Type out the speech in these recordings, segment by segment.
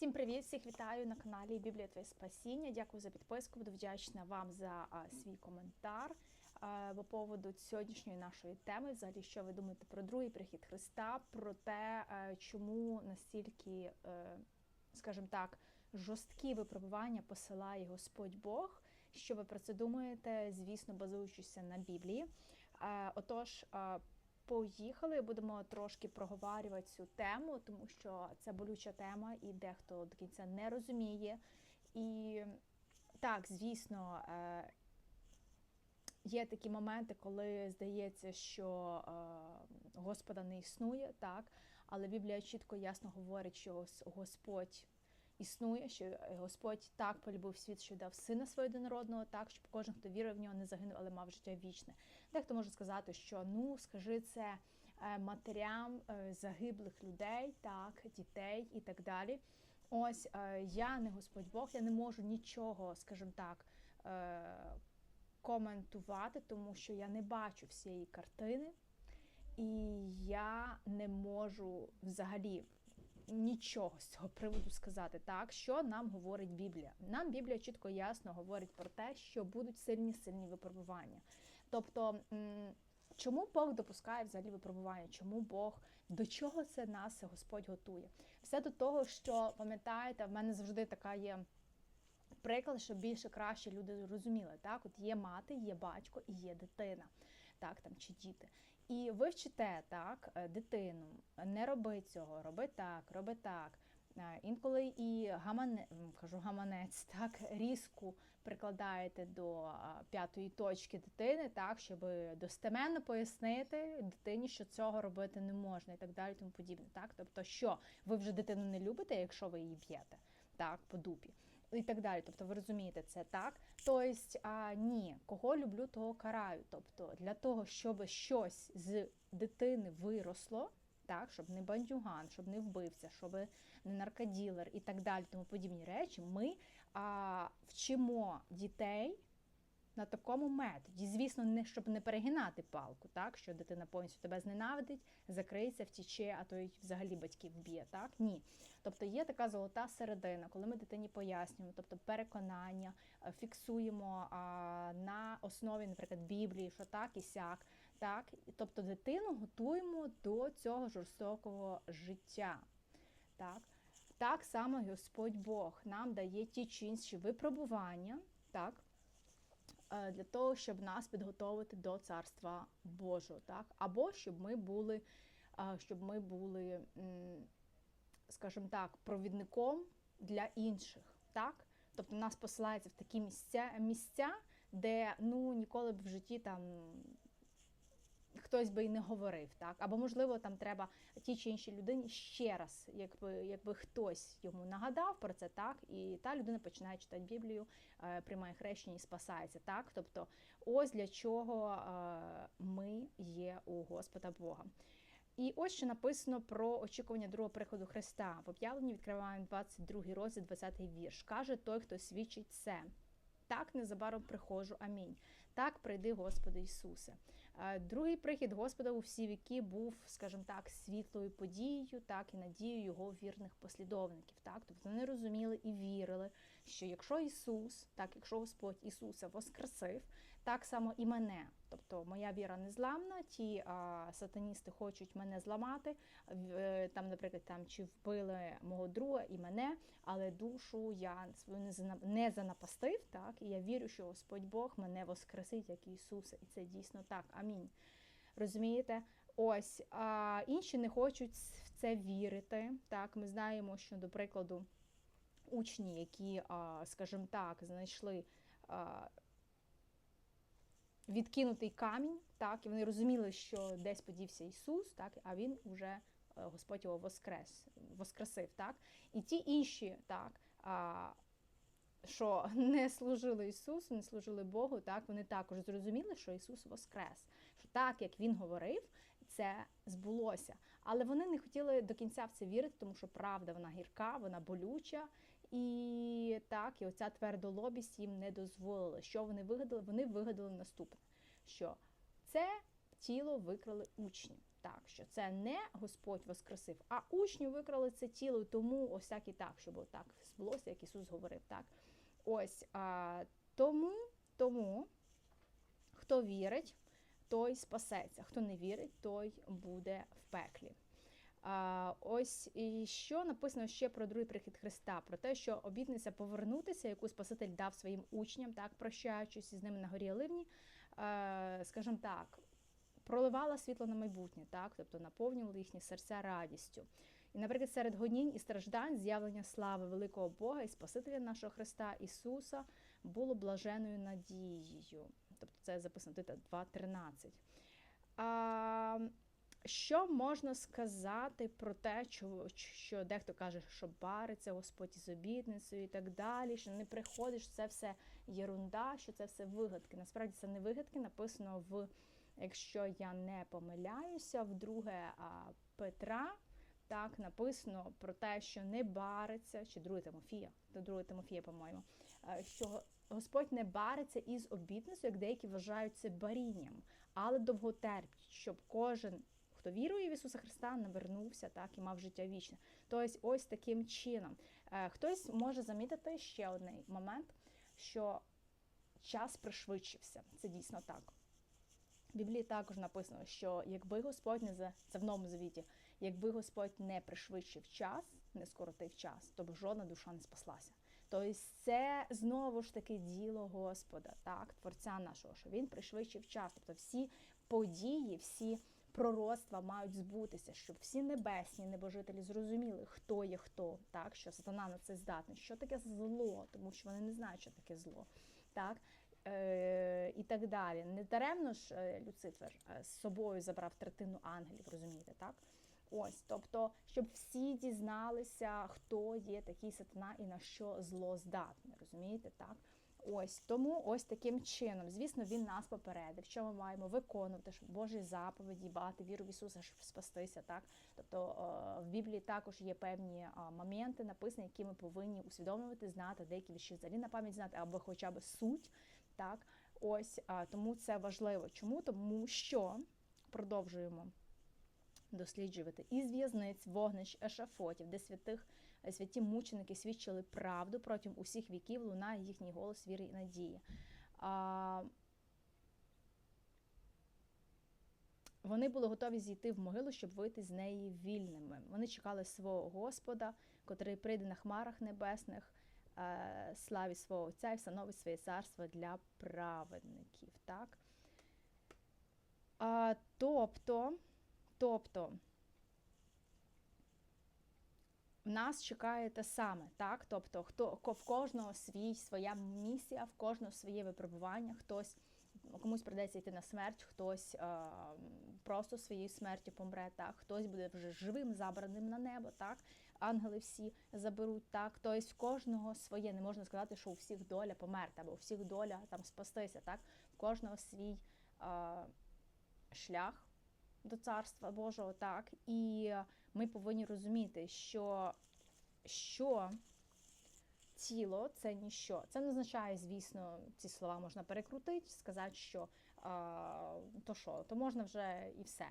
Всім привіт! Всіх вітаю на каналі Біблія Твоє Спасіння. Дякую за підписку. Буду вдячна вам за свій коментар по поводу сьогоднішньої нашої теми. Взагалі, що ви думаєте про другий прихід Христа, про те, чому настільки, е, скажімо так, жорсткі випробування посилає Господь Бог. Що ви про це думаєте? Звісно, базуючися на Біблії. Е, Отож. Поїхали, будемо трошки проговорювати цю тему, тому що це болюча тема, і дехто до кінця не розуміє. І так, звісно, е, є такі моменти, коли здається, що е, Господа не існує, так, але Біблія чітко ясно говорить, що Господь існує, що Господь так полюбив світ, що дав сина свого єдинородного, так, щоб кожен, хто вірив в нього, не загинув, але мав життя вічне. Дехто може сказати, що ну скажи це е, матерям е, загиблих людей, так, дітей і так далі. Ось е, я не Господь Бог, я не можу нічого, скажімо так, е, коментувати, тому що я не бачу всієї картини, і я не можу взагалі нічого з цього приводу сказати. Так, що нам говорить Біблія? Нам Біблія чітко і ясно говорить про те, що будуть сильні сильні випробування. Тобто, чому Бог допускає взагалі випробування? Чому Бог до чого це нас Господь готує? Все до того, що пам'ятаєте, в мене завжди така є. Приклад, щоб більше краще люди розуміли, так от є мати, є батько і є дитина, так там чи діти. І ви вчите так е, дитину, не роби цього, роби так, роби так. Е, Інколи і гамане, кажу гаманець, так різку прикладаєте до п'ятої точки дитини, так, щоб достеменно пояснити дитині, що цього робити не можна, і так далі, тому подібне. Так, тобто, що ви вже дитину не любите, якщо ви її б'єте, так, по дупі. І так далі, тобто ви розумієте це так. Тобто, а, ні, кого люблю, того караю. Тобто для того, щоб щось з дитини виросло, так, щоб не бандюган, щоб не вбивця, щоб не наркоділер і так далі, тому подібні речі, ми а, вчимо дітей на такому методі. Звісно, не щоб не перегинати палку, так що дитина повністю тебе зненавидить, закриється, втіче, а то й взагалі батьків вб'є. Так ні. Тобто є така золота середина, коли ми дитині пояснюємо, тобто переконання, е, фіксуємо на основі, наприклад, Біблії, що так і сяк. Так, тобто дитину готуємо до цього жорстокого життя. Так, так само Господь Бог нам дає ті чи інші випробування, так, для того, щоб нас підготовити до Царства Божого, так, або щоб ми були, е, щоб ми були, скажімо так, провідником для інших. Так? Тобто нас посилається в такі місця, місця, де ну, ніколи б в житті там хтось би і не говорив, так? Або, можливо, там треба тій чи іншій людині ще раз, якби, якби хтось йому нагадав про це, так, і та людина починає читати Біблію, е, приймає хрещення і спасається. Так? Тобто, ось для чого е, ми є у Господа Бога. І ось що написано про очікування другого приходу Христа. В об'явленні відкриваємо 22 розділ, 20 вірш. Каже той, хто свідчить це. Так незабаром приходжу. Амінь. Так прийди, Господи Ісусе. Е, Другий прихід Господа у всі віки був, скажімо так, світлою подією, так і надією його вірних послідовників. Так, тобто вони розуміли і вірили, що якщо Ісус, так якщо Господь Ісуса воскресив, так само і мене. Тобто моя віра незламна, ті а, сатаністи хочуть мене зламати. е, Там, наприклад, там чи вбили мого друга і мене, але душу я свою не занапастив. Так, і я вірю, що Господь Бог мене воскресить, як Ісуса, і це дійсно так. Амінь. Розумієте? Ось а інші не хочуть в це вірити. Так, ми знаємо, що, до прикладу, учні, які, скажімо так, знайшли. Відкинутий камінь, так, і вони розуміли, що десь подівся Ісус, так, а він вже е, Господь його воскрес, воскресив. Так? І ті інші, так, а, що не служили Ісусу, не служили Богу, так, вони також зрозуміли, що Ісус воскрес. Що так, як Він говорив, це збулося. Але вони не хотіли до кінця в це вірити, тому що правда вона гірка, вона болюча. І так, і оця твердолобість їм не дозволила. Що вони вигадали? Вони вигадали наступне: що це тіло викрали учні. Так, що це не Господь воскресив, а учні викрали це тіло, тому ось так і так, щоб так збулося, як Ісус говорив. Так, ось а, тому, тому, хто вірить, той спасеться. Хто не вірить, той буде в пеклі. А, Ось і що написано ще про другий прихід Христа, про те, що обітниця повернутися, яку Спаситель дав своїм учням, так прощаючись із ними на горі Оливні, скажімо так, проливала світло на майбутнє, так, тобто наповнювала їхні серця радістю. І, наприклад, серед гонінь і страждань, з'явлення слави великого Бога і Спасителя нашого Христа Ісуса було блаженою надією. Тобто це записано Тита 2.13. Що можна сказати про те, що, що дехто каже, що бариться Господь із обітницею і так далі, що не приходиш, це все єрунда, що це все вигадки. Насправді це не вигадки, написано в, якщо я не помиляюся, в друге Петра. Так, написано про те, що не бариться, чи друге Тимофія, до друге Тимофія, по-моєму, що Господь не бариться із обітницею, як деякі вважають це барінням, але довготерпить, щоб кожен, хто вірує в Ісуса Христа, навернувся так і мав життя вічне. Тобто, ось таким чином. Е, хтось може замітити ще один момент, що час пришвидшився. Це дійсно так. В Біблії також написано, що якби Господь не це в новому завіті, якби Господь не пришвидшив час, не скоротив час, то б жодна душа не спаслася. Тобто це знову ж таки діло Господа, так, Творця нашого, що він пришвидшив час. Тобто всі події, всі пророцтва мають збутися, щоб всі небесні небожителі зрозуміли, хто є хто, так, що сатана на це здатний, що таке зло, тому що вони не знають, що таке зло. так, е, І так далі. Не даремно ж е, Люцифер е, з собою забрав третину ангелів, розумієте, так? Ось, тобто, щоб всі дізналися, хто є такий сатана і на що зло здатне, розумієте, так? Ось тому ось таким чином, звісно, він нас попередив, що ми маємо виконувати Божі заповіді, бати віру в Ісуса, щоб спастися. Так, тобто в Біблії також є певні моменти, написані, які ми повинні усвідомлювати, знати, деякі віші взагалі на пам'ять знати, або хоча б суть. Так, ось тому це важливо. Чому? Тому що продовжуємо досліджувати із в'язниць, вогнищ, ешафотів, де святих святі мученики свідчили правду протягом усіх віків, лунає їхній голос віри і надії. А, Вони були готові зійти в могилу, щоб вийти з неї вільними. Вони чекали свого Господа, котрий прийде на хмарах небесних, е, славі свого Отця і встановить своє царство для праведників. Так? А, Тобто. Тобто нас чекає те саме, так? Тобто, хто в кожного свій своя місія, в кожного своє випробування, хтось комусь придеться йти на смерть, хтось е, просто своєю смертю помре, так, хтось буде вже живим забраним на небо, так, ангели всі заберуть, так, тобто в кожного своє, не можна сказати, що у всіх доля померти, або у всіх доля там спастися, так, в кожного свій е, шлях до Царства Божого, так, і ми повинні розуміти, що що тіло це ніщо. Це не означає, звісно, ці слова можна перекрутити, сказати, що а, то що, то можна вже і все.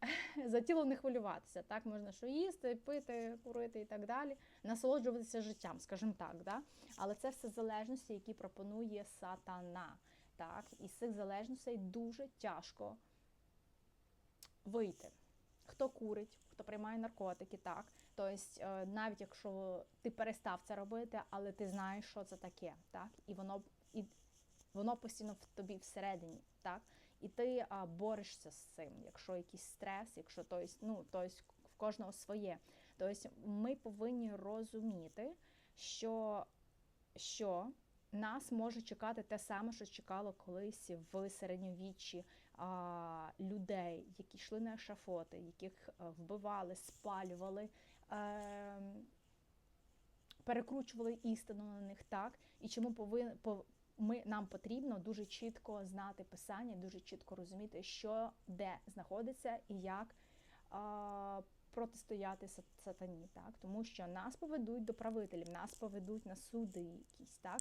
За тіло не хвилюватися, так, можна що їсти, пити, курити і так далі, насолоджуватися життям, скажімо так. Да? Але це все залежності, які пропонує сатана. Так? І з цих залежностей дуже тяжко вийти. Хто курить, хто приймає наркотики, так. Тобто, навіть якщо ти перестав це робити, але ти знаєш, що це таке, так, і воно і воно постійно в тобі всередині, так, і ти а, борешся з цим, якщо якийсь стрес, якщо тобто, ну, тобто в кожного своє. Тобто ми повинні розуміти, що, що нас може чекати те саме, що чекало колись в середньовіччі людей, які йшли на ешафоти, яких е, вбивали, спалювали, е, перекручували істину на них так. І чому повин, по, ми, нам потрібно дуже чітко знати писання, дуже чітко розуміти, що де знаходиться і як. А, Протистояти сатані, так тому що нас поведуть до правителів, нас поведуть на суди якісь так.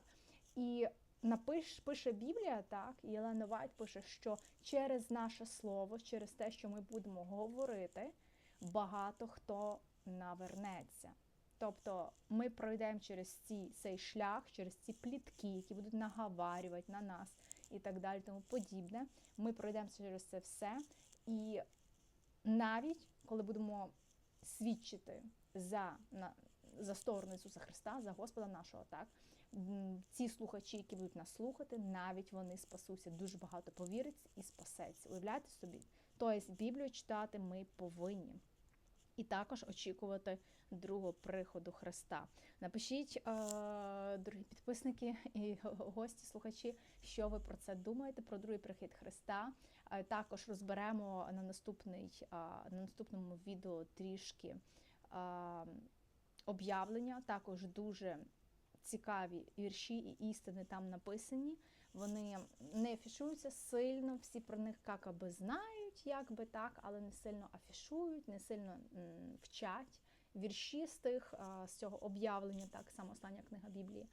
І напиш, пише Біблія, так, і Елена Вайт пише, що через наше слово, через те, що ми будемо говорити, багато хто навернеться. Тобто ми пройдемо через ці, цей шлях, через ці плітки, які будуть наговарювати на нас і так далі, тому подібне. Ми пройдемо через це все. І навіть коли будемо свідчити за, на, за сторону Ісуса Христа, за Господа нашого, так ці слухачі, які будуть нас слухати, навіть вони спасуться. Дуже багато повірить і спасеться. Уявляєте собі? Тобто Біблію читати ми повинні. І також очікувати другого приходу Христа. Напишіть, е, дорогі підписники і гості, слухачі, що ви про це думаєте, про другий прихід Христа. Е, Також розберемо на наступний е, на наступному відео трішки об'явлення. Також дуже цікаві вірші і істини там написані. Вони не афішуються сильно, всі про них як знають, як би так, але не сильно афішують, не сильно вчать вірші з тих з цього об'явлення, так само остання книга Біблії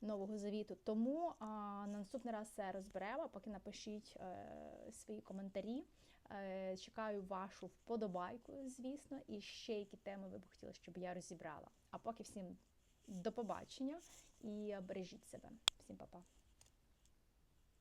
Нового Завіту. Тому а, на наступний раз це розберемо. Поки напишіть е, свої коментарі. Е, чекаю вашу вподобайку, звісно, і ще які теми ви б хотіли, щоб я розібрала. А поки всім до побачення і бережіть себе. Всім па-па.